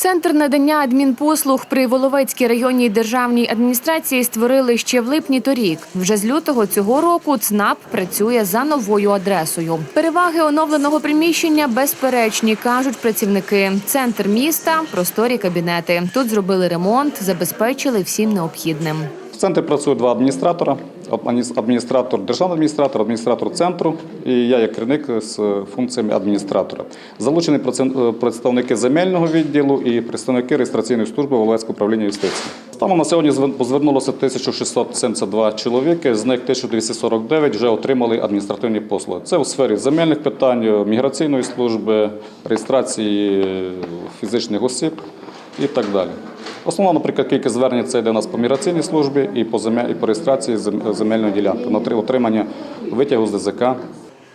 Центр надання адмінпослуг при Воловецькій районній державній адміністрації створили ще в липні торік. Вже з лютого цього року ЦНАП працює за новою адресою. Переваги оновленого приміщення безперечні, кажуть працівники. Центр міста, просторі кабінети. Тут зробили ремонт, забезпечили всім необхідним. В центрі працює два адміністратора: адміністратор, державний адміністратор, адміністратор центру і я як керівник з функціями адміністратора. Залучені е, представники земельного відділу і представники реєстраційної служби Воловецького управління юстиції. Станом на сьогодні звер- звернулося 1672 чоловіки, з них 1249 вже отримали адміністративні послуги. Це у сфері земельних питань, міграційної служби, реєстрації фізичних осіб і так далі. Основна, наприклад, кількість звернень це йде у нас по міграційній службі і по і по реєстрації зем- земельної ділянки на отри- отримання витягу з ДЗК.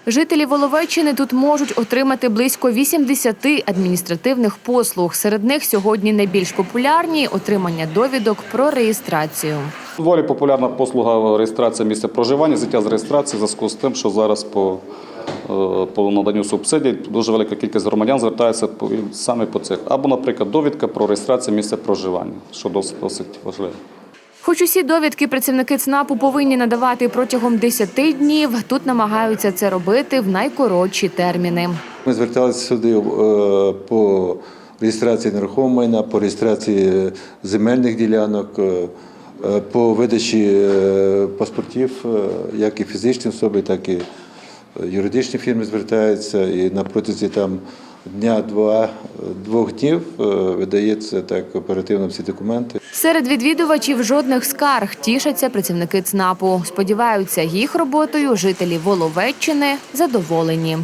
Жителі Воловеччини тут можуть отримати близько 80 адміністративних послуг. Серед них сьогодні найбільш популярні отримання довідок про реєстрацію. Доволі популярна послуга реєстрація місця проживання, зняття з реєстрації в зв'язку з тим, що зараз по, е, по наданню субсидій дуже велика кількість громадян звертається саме по цих. Або, наприклад, довідка про реєстрацію місця проживання, що досить, досить важливо. Хоч усі довідки працівники ЦНАПу повинні надавати протягом 10 днів, тут намагаються це робити в найкоротші терміни. Ми зверталися сюди е, по реєстрації нерухомого майна, по реєстрації земельних ділянок, е, по видачі е, паспортів, е, як і фізичні особи, так і е, юридичні фірми звертаються. І на протязі там дня-два двох днів е, видається так оперативно всі документи. Серед відвідувачів жодних скарг тішаться працівники ЦНАПу. Сподіваються, їх роботою жителі Воловеччини задоволені.